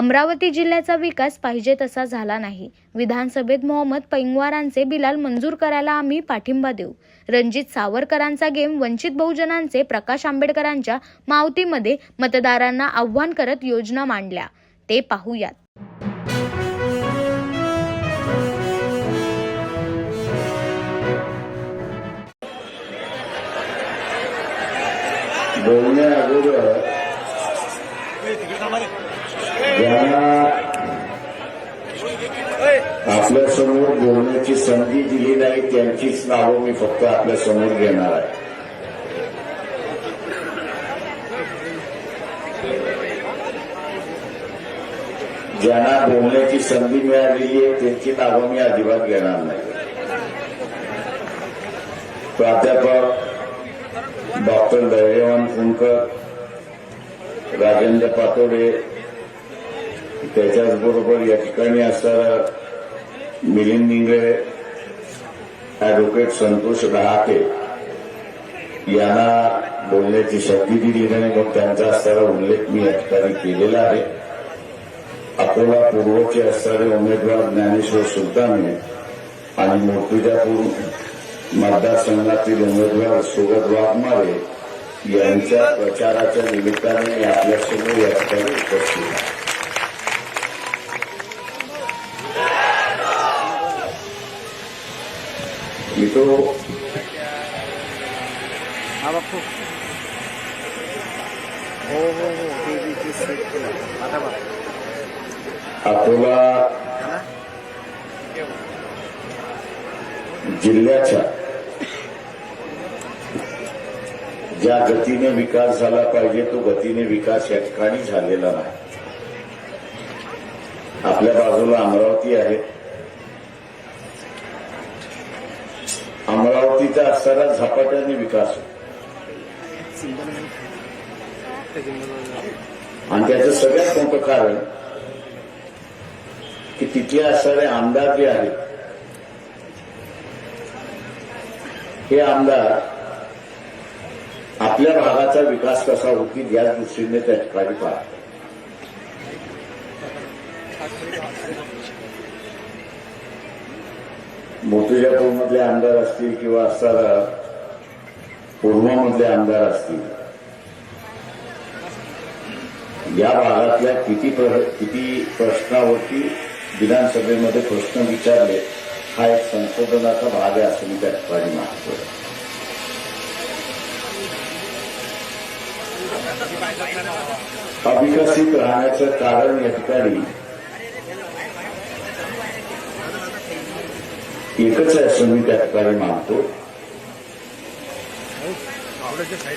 अमरावती जिल्ह्याचा विकास पाहिजे तसा झाला नाही. विधानसभेत मोहम्मद पैंगवारांचे बिलाल मंजूर करायला आम्ही पाठिंबा देऊ. रणजित सावरकरांचा गेम वंचित बहुजनांचे प्रकाश आंबेडकरांच्या मावतीमध्ये मतदारांना आव्हान करत योजना मांडल्या. ते पाहूयात. बोलण्या अगोदर. आपल्यासमोर बोलण्याची संधी दिली नाही त्यांचीच नावं मी फक्त आपल्यासमोर घेणार आहे. ज्यांना बोलण्याची संधी मिळालेली आहे त्यांची नावं मी अजिबात घेणार नाही. प्राध्यापक डॉक्टर धैर्यवान फुंकर राजेंद्र पातोडे त्याच्याचबरोबर या ठिकाणी असणारा मिलिंद इंगळे ऍडव्होकेट संतोष रहाटे यांना बोलण्याची शक्ती दिली नाही मग त्यांचा असणारा उल्लेख मी या ठिकाणी केलेला आहे. अकोला पूर्वचे असणारे उमेदवार ज्ञानेश्वर सुलताने आणि मूर्तिजापूर मतदारसंघातील उमेदवार सुगत वाघमारे यांच्या प्रचाराच्या निमित्ताने आपल्यासमोर या ठिकाणी उपस्थित ते. बी ते सेट केलं. आता बघ. अकोला जिल्ह्याच्या ज्या गतीने विकास झाला पाहिजे तो गतीने विकास या ठिकाणी झालेला नाही. आपल्या बाजूला अमरावती आहे. तिचा असताना झपाट्याने विकास होतो. आणि त्याचं सगळ्यात मोठं कारण की तिथले असणारे आमदार जे आहेत हे आमदार आपल्या भागाचा विकास कसा होतील या दृष्टीने त्या ठिकाणी पाहतात. मोतीजापूरमधले आमदार असतील किंवा असताना पूर्वमधले आमदार असतील. या भागातल्या किती प्र- किती प्रश्नावरती विधानसभेमध्ये प्रश्न विचारले हा एक संशोधनाचा भाग आहे असं मी त्या ठिकाणी मागतो अविकसित राहण्याचं कारण या ठिकाणी एकच आहे असं मी त्या ठिकाणी मानतो.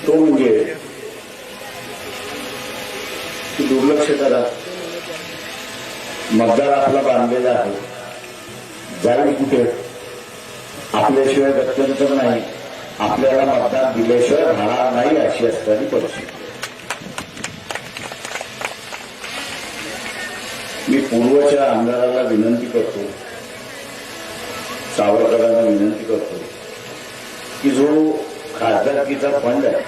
तो म्हणजे दुर्लक्ष करा. मतदार आपला बांधलेला आहे. जाईल कुठे? आपल्याशिवाय गत्यंतर नाही. आपल्याला मतदान दिल्याशिवाय राहणार नाही अशी असताना परिस्थिती. मी पूर्वच्या आमदाराला विनंती करतो. सावरकरांना विनंती करतो की जो खासदारकीचा फंड आहे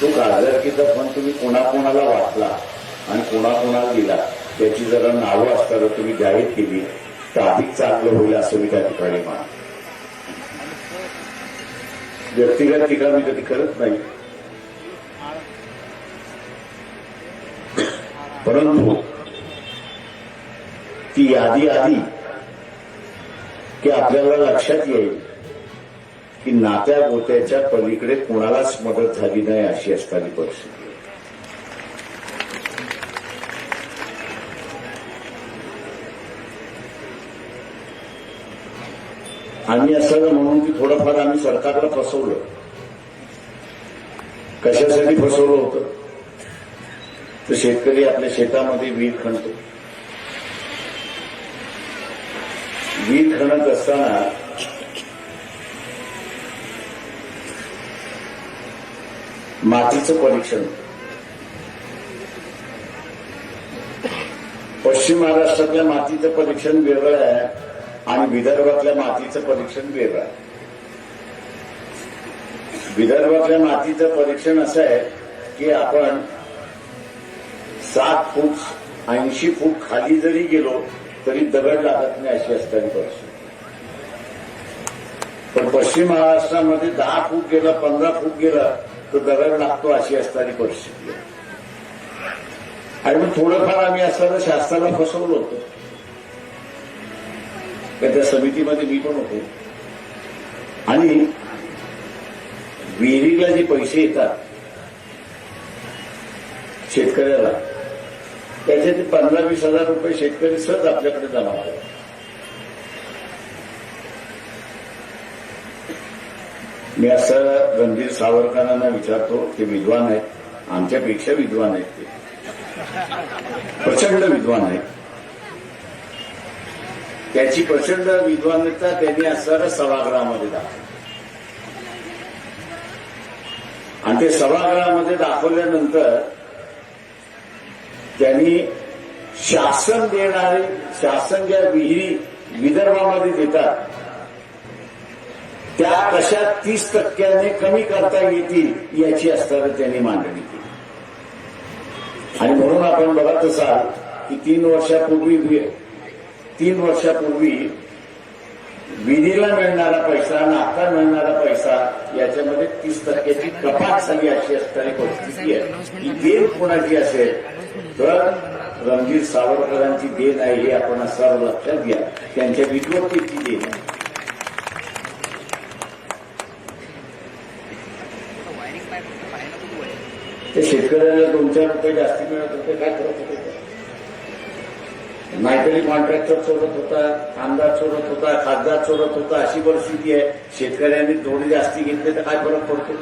तो खासदारकीचा फंड तुम्ही कोणाकोणाला वाटला आणि कोणाकोणाला दिला त्याची जरा नावं असताना तुम्ही जाहीर केली तर अधिक चांगलं होईल असं मी त्या ठिकाणी म्हणा व्यक्तिगत टीका मी कधी करत नाही. परंतु ती यादी आली की आपल्याला लक्षात येईल की नात्या गोत्याच्या पलीकडे कोणालाच मदत झाली नाही अशी असणारी परिस्थिती. आम्ही असं म्हणून की थोडंफार आम्ही सरकारला फसवलं. कशासाठी फसवलं होतं? तर शेतकरी आपल्या शेतामध्ये वीज खणतो. गीत खणत असताना मातीचं परीक्षण पश्चिम महाराष्ट्रातल्या मातीचं परीक्षण वेगळं आहे आणि विदर्भातल्या मातीचं परीक्षण वेगळं आहे. विदर्भातल्या मातीचं परीक्षण असं आहे की आपण सात फूट ऐंशी फूट खाली जरी गेलो तरी दगड लागत नाही अशी असणारी परिस्थिती. पण पश्चिम महाराष्ट्रामध्ये दहा फूट गेला पंधरा फूट गेला तर दगड लागतो अशी असणारी परिस्थिती आणि मग थोडंफार आम्ही असताना शास्त्राला फसवलं होतं. तर त्या समितीमध्ये मी पण होतो. आणि विहिरीला जे पैसे येतात शेतकऱ्याला त्याचे ते पंधरा वीस हजार रुपये शेतकरी सहज आपल्याकडे जमा होतात मी असं रणधीर सावरकरांना विचारतो ते विद्वान आहेत. आमच्यापेक्षा विद्वान आहेत ते. प्रचंड विद्वान आहेत. त्याची प्रचंड विद्वानता त्यांनी असणाऱ्या सभागृहामध्ये दाखवली. आणि ते सभागृहामध्ये दाखवल्यानंतर त्यांनी शासन देणारे शासन ज्या विहिरी विदर्भामध्ये देतात त्या कशा तीस टक्क्याने कमी करता येतील याची असताना त्यांनी मांडणी केली. आणि म्हणून आपण बघत असाल की तीन वर्षापूर्वी तीन वर्षापूर्वी विधीला मिळणारा पैसा आणि आता मिळणारा पैसा याच्यामध्ये तीस टक्क्याची कपात झाली अशी असणारी परिस्थिती आहे. ही देण कोणाची असेल? तर रणजीत सावरकरांची देण आहे हे आपण सर्व लक्षात घ्या. त्यांच्या विद्वत्तेची देण आहे. ते शेतकऱ्याला दोन चार रुपये जास्ती मिळत होते काय करत होते ते? नाहीतरी कॉन्ट्रॅक्टर चोरत होता आमदार चोरत होता खासदार चोरत होता अशी परिस्थिती आहे. शेतकऱ्यांनी थोडी जास्ती घेतले तर काय फरक पडतो?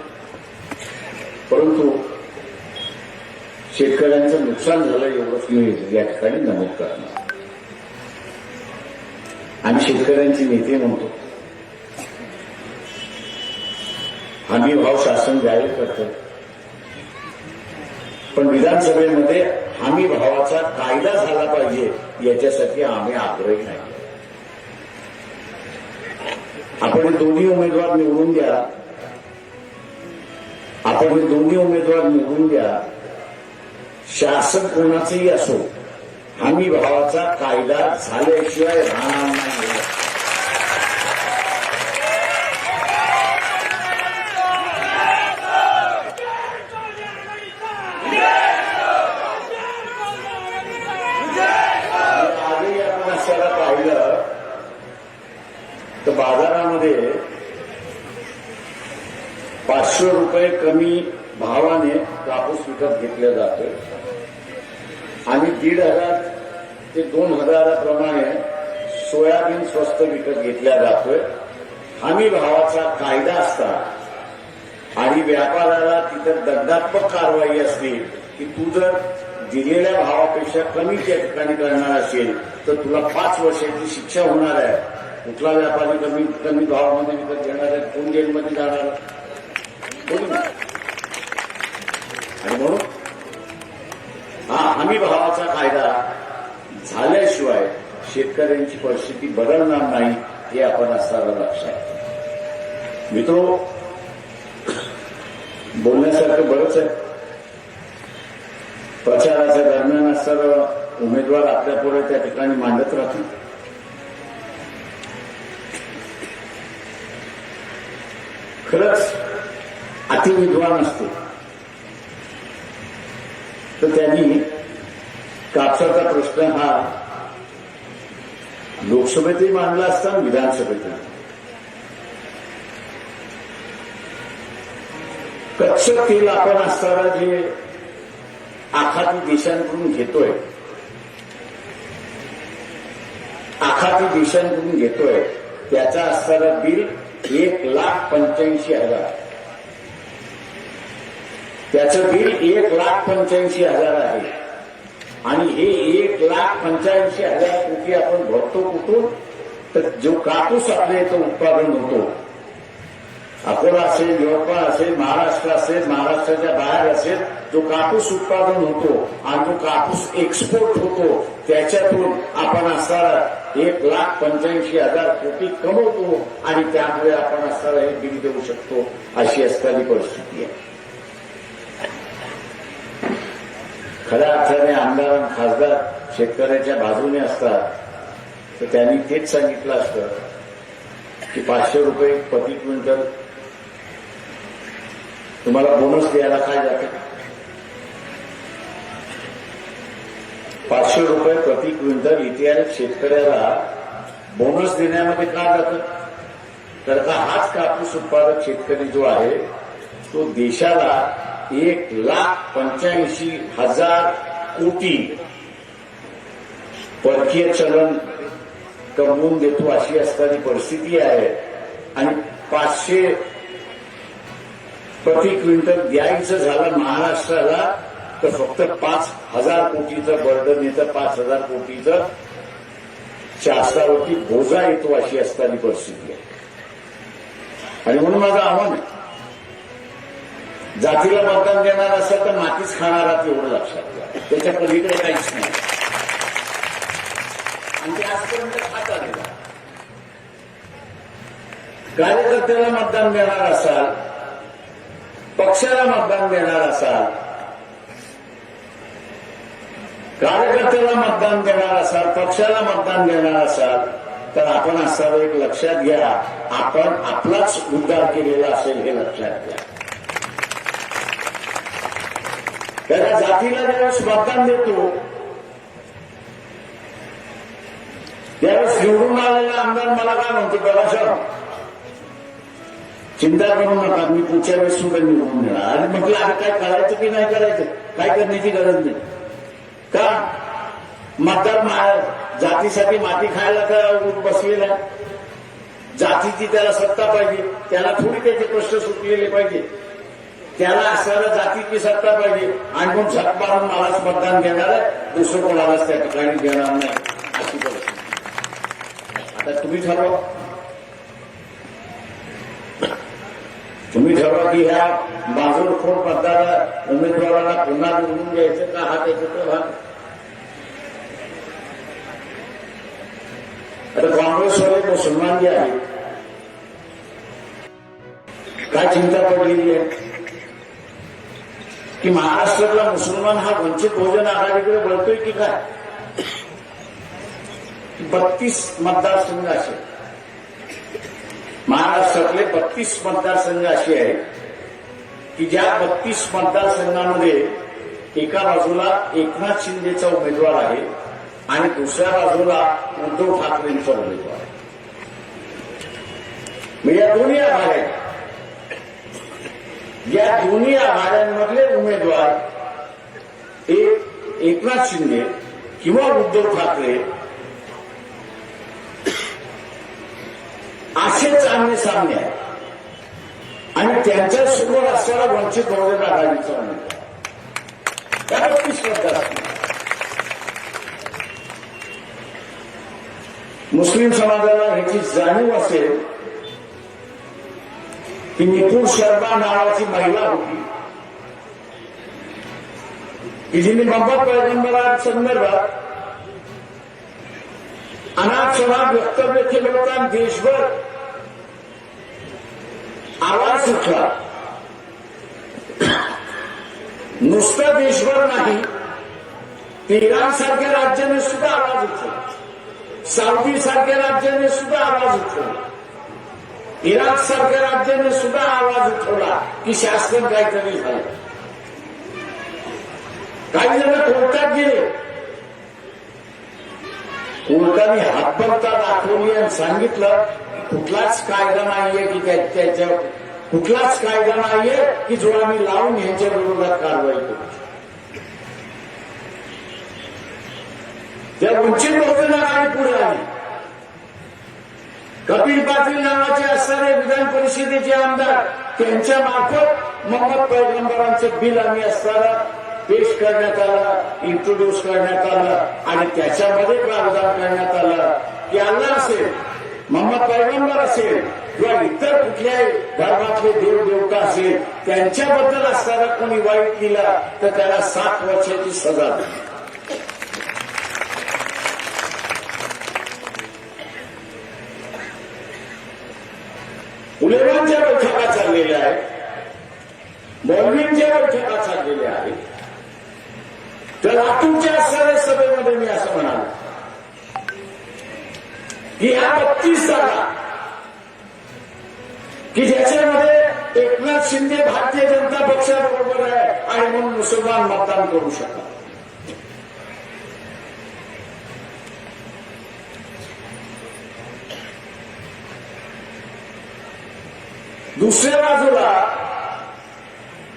परंतु शेतकऱ्यांचं नुकसान झालं एवढंच मी या ठिकाणी नमूद करणार आम्ही शेतकऱ्यांचे नेते म्हणतो. आम्ही भाव शासन जाहीर करतो. पण विधानसभेमध्ये हमी भावाचा कायदा झाला पाहिजे याच्यासाठी आम्ही आग्रही नाही. आपण दोन्ही उमेदवार निवडून द्या. आपण दोन्ही उमेदवार निवडून द्या. शासन कोणाचंही असो हमी भावाचा कायदा झाल्याशिवाय राहणार नाही. पाहिलं तर बाजारामध्ये पाचशे रुपये कमी भावाने कापूस विकत घेतला जातोय. आणि दीड हजार ते दोन हजाराप्रमाणे सोयाबीन स्वस्त विकत घेतला जातोय. हमी भावाचा कायदा असता आणि व्यापाराला तिथं दंडात्मक कारवाई असली की तू जर दिलेल्या भावापेक्षा कमी त्या ठिकाणी करणार असेल तर तुला पाच वर्षाची शिक्षा होणार आहे. कुठला व्यापारी कमी कमी भावामध्ये विकत घेणार आहे? कोण जेलमध्ये जाणार आणि म्हणून हा हमी भावाचा कायदा झाल्याशिवाय शेतकऱ्यांची परिस्थिती बदलणार नाही हे आपण असताना लक्षात मित्रो बोलण्यासारखं बरंच आहे. प्रचाराच्या दरम्यान असताना उमेदवार आपल्या पुढे त्या ठिकाणी मांडत राहतील. खरंच अतिविद्वान असतो. तर त्यांनी कापसाचा प्रश्न हा लोकसभेतही मांडला असता विधानसभेतही. कच्छ तेल आपण असताना जे आखाती देशांकडून घेतोय आखाती देशांकडून घेतोय त्याचा असणारा बिल एक लाख पंच्याऐंशी हजार. त्याचं बिल एक लाख पंच्याऐंशी हजार आहे. आणि हे एक लाख पंच्याऐंशी हजार कोटी आपण भरतो कुठून? तर जो कापूस आपल्या इथं उत्पादन होतो. अकोला असेल यवतमाळ असेल महाराष्ट्र असेल महाराष्ट्राच्या बाहेर असेल जो कापूस उत्पादन होतो आणि जो कापूस एक्सपोर्ट होतो त्याच्यातून आपण असणारा एक लाख पंच्याऐंशी हजार कोटी कमवतो आणि त्यामुळे आपण असणारा हे बिल देऊ शकतो अशी असणारी परिस्थिती आहे. खऱ्या अर्थाने आमदार आणि खासदार शेतकऱ्याच्या बाजूने असतात. तर त्यांनी तेच सांगितलं असतं की पाचशे रुपये प्रति क्विंटल तुम्हाला बोनस द्यायला काय जातं? पाचशे रुपये प्रति क्विंटल इतिहास शेतकऱ्याला बोनस देण्यामध्ये का जातं? तर का हाच कापूस उत्पादक शेतकरी जो आहे तो देशाला एक लाख पंच्याऐंशी हजार कोटी परकीय चलन कमवून देतो अशी असणारी परिस्थिती आहे. आणि पाचशे प्रति क्विंटल द्यायचं झालं महाराष्ट्राला तर फक्त पाच हजार कोटीचं बर्डन येतं पाच हजार कोटीचं शासनावरती बोजा येतो अशी असणारी परिस्थिती आहे. आणि म्हणून माझं आव्हान आहे जातीला मतदान देणार असेल तर मातीच खाणार तेवढं एवढं लक्षात घ्या. त्याच्या पलीकडे काहीच नाही. आणि ते आजपर्यंत खात आलेलं. कार्यकर्त्याला मतदान देणार असाल पक्षाला मतदान देणार असाल कार्यकर्त्याला मतदान देणार असाल पक्षाला मतदान देणार असाल तर आपण असावं एक लक्षात घ्या. आपण आपलाच उद्धार केलेला असेल हे लक्षात घ्या. त्याला जातीला ज्यावेळेस मतदान देतो त्यावेळेस निवडून आलेला आमदार मला काय म्हणतो बघा चिंता करू नका मी पुढच्या वेळेस सुद्धा निवडून देणार आणि म्हटलं आता काय करायचं की नाही करायचं? काय करण्याची गरज नाही. का? मतदार मा- जातीसाठी माती खायला का बसलेला जातीची त्याला सत्ता पाहिजे. त्याला थोडी त्याचे प्रश्न सुटलेले पाहिजे. त्याला असणारा जातीची सत्ता पाहिजे. आणि मग सत्ता मलाच मतदान घेणार आहे. दुसरं कोणालाच त्या ठिकाणी देणार नाही. अशी परिस्थिती. आता तुम्ही ठरवा. तुम्ही ठरवा की ह्या बाजूरखोर मतदार उमेदवाराला पुन्हा निवडून द्यायचं का? हा त्याचा तो भाग. आता काँग्रेसवाले मुसलमान जे आहेत काय चिंता पडलेली आहे? की महाराष्ट्रातला मुसलमान हा वंचित बहुजन आघाडीकडे वळतोय की काय? बत्तीस मतदारसंघ असे. महाराष्ट्रातले बत्तीस मतदारसंघ असे आहेत की ज्या बत्तीस मतदारसंघामध्ये एका बाजूला एकनाथ शिंदेचा उमेदवार आहे आणि दुसऱ्या बाजूला उद्धव ठाकरेंचा उमेदवार आहे. मग या दोन्ही आघाड्या या दोन्ही आघाड्यांमधले उमेदवार एक एकनाथ शिंदे किंवा उद्धव ठाकरे असे चांगले सामने आहेत. आणि त्यांच्यासमोर असणारा वंचित बहुजन आघाडीचा उमेदवार. त्या बत्तीस श्रद्धा मुस्लिम समाजाला ह्याची जाणीव असेल ही निपुण शर्मा नावाची महिला होती. की जिने मोहम्मद पैगंबरांसंदर्भात अनाथ समाज वक्तव्य केलं होतं देशभर आवाज उठला नुसतं देशभर नाही इराण सारख्या राज्याने सुद्धा आवाज उठला साऊदी सारख्या राज्याने सुद्धा आवाज उठला इराक सारख्या राज्याने सुद्धा आवाज उठवला की शासन काहीतरी झालं काही जण कोर्टात गेले कोर्टाने हातपत्ता दाखवली आणि सांगितलं कुठलाच कायदा नाहीये की त्याच्या कुठलाच कायदा नाहीये की जो आम्ही लावून यांच्या विरोधात कारवाई करू त्या वंचित बहुजन आम्ही पुढे आली कपिल पाटील नावाचे असणारे विधान परिषदेचे आमदार त्यांच्या मार्फत मोहम्मद पैगंबरांचं बिल आम्ही असताना पेश करण्यात आला इंट्रोड्यूस करण्यात आला आणि त्याच्यामध्ये प्रावधान करण्यात आलं. की अल्लाह असेल मोहम्मद पैगंबर असेल किंवा इतर कुठल्याही धर्मातले देव देवता असेल त्यांच्याबद्दल असताना कोणी वाईट केला तर त्याला सात वर्षाची सजा. उलेमांच्या बैठका चाललेल्या आहेत मौलवींच्या बैठका चाललेल्या आहेत तर लातूरच्या असणाऱ्या सभेमध्ये मी असं म्हणालो. की ह्या बत्तीस जागा की ज्याच्यामध्ये एकनाथ शिंदे भारतीय जनता पक्षाबरोबर आहे आणि म्हणून मुसलमान मतदान करू शकतात. दुसऱ्या बाजूला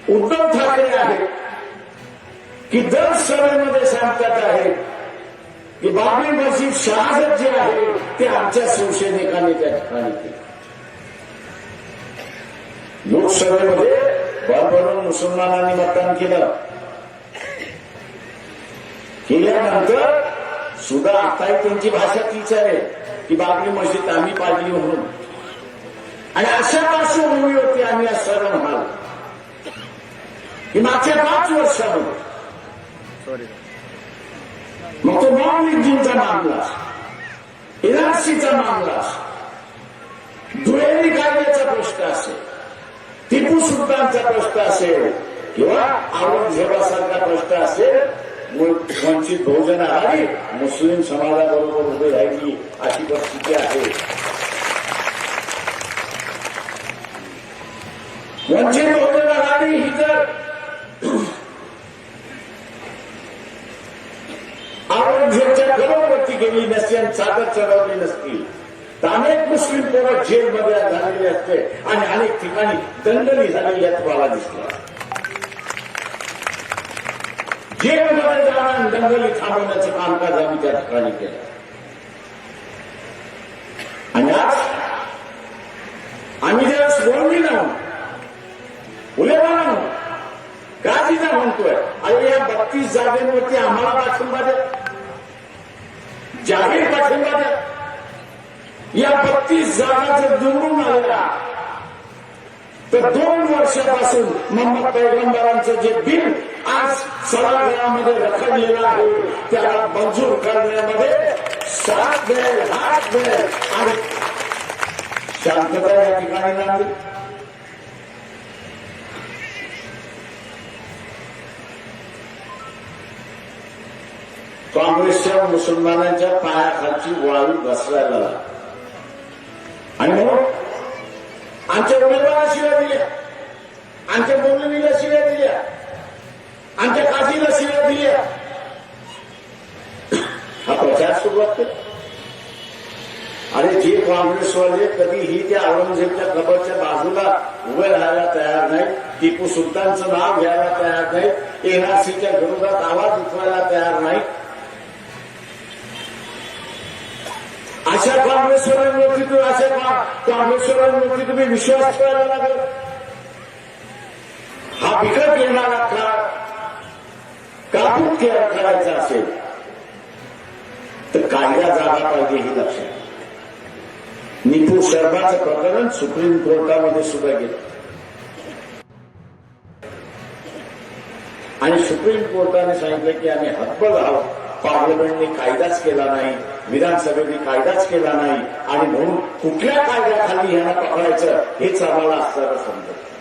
उद्धव ठाकरे आहेत की दर सभेमध्ये सांगतात आहे की बाबरी मस्जिद शहाजत जे आहे ते आमच्या शिवसैनिकांनी त्या ठिकाणी केले. लोकसभेमध्ये भरभरून मुसलमानांनी मतदान केलं. केल्यानंतर सुद्धा आताही त्यांची भाषा तीच आहे की बाबरी मशीद आम्ही पाडली म्हणून. आणि अशा पार्श्वभूमीवरती आम्ही आज सर्व म्हणालो की मागच्या पाच वर्षामध्ये सॉरी मग तो मॉनलिंगजींचा मामला एनआरसीचा मामला दुहेरी कायद्याचा प्रश्न असेल टिपू सुलतानचा प्रश्न असेल किंवा औरंगजेबासारखा प्रश्न असेल मु- वंचित बहुजन आघाडी मुस्लिम समाजाबरोबर उभे राहिली अशी परिस्थिती आहे वंचित बहुजन आघाडी ही जर औरंगजेबच्या घरोवरती गेली नसती आणि चादर चढवली नसती. तर अनेक मुस्लिम पोरं जेलमध्ये झालेली असते आणि अनेक ठिकाणी दंगली झालेल्या तुम्हाला दिसल्या जेलमध्ये जाणार आणि दंगली थांबवण्याचं कामकाज आम्ही त्या ठिकाणी केलं. आणि आज आम्ही ज्यावेळेस बोलली ना उलेवाला म्हणून गाजीचा म्हणतोय अरे या बत्तीस जागेवरती आम्हाला पाठिंबा द्या. जाहीर पाठिंबा द्या. या बत्तीस जागा जर निवडून आलेल्या तर दोन वर्षापासून मोहम्मद पैगंबरांचं जे बिल आज सभागृहामध्ये रखडलेलं आहे त्याला मंजूर करण्यामध्ये साथ वेळ हात वेळ आणि शांतता या ठिकाणी लागली. काँग्रेसच्या मुसलमानांच्या पायाखालची वाळू घसरायला आणि म्हणून आमच्या उमेदवाराला शिव्या दिल्या. आमच्या बोलणीला शिव्या दिल्या. आमच्या काठीला शिव्या दिल्या. हा प्रचार सुरुवात केला. अरे जे काँग्रेसवाले कधीही त्या औरंगजेबच्या कबरच्या बाजूला उभे राहायला तयार नाही टिपू सुलतानचं नाव घ्यायला तयार नाही एनआरसीच्या विरोधात आवाज उठवायला तयार नाही अशा काँग्रेसवाल्यांवरती तुम्ही अशा का- तुम्ही विश्वास करायला लागल. हा बिकट येणारा काळ कापून केअर करायचा असेल तर कायदा जागा पाहिजे हे लक्षात निपू शर्माचं प्रकरण सुप्रीम कोर्टामध्ये सुद्धा गेलं. आणि सुप्रीम कोर्टाने सांगितलं की आम्ही हतबल आहोत. पार्लमेंटने कायदाच केला नाही. विधानसभेने कायदाच केला नाही. आणि म्हणून कुठल्या कायद्याखाली यांना पकडायचं हेच आम्हाला असताना समजत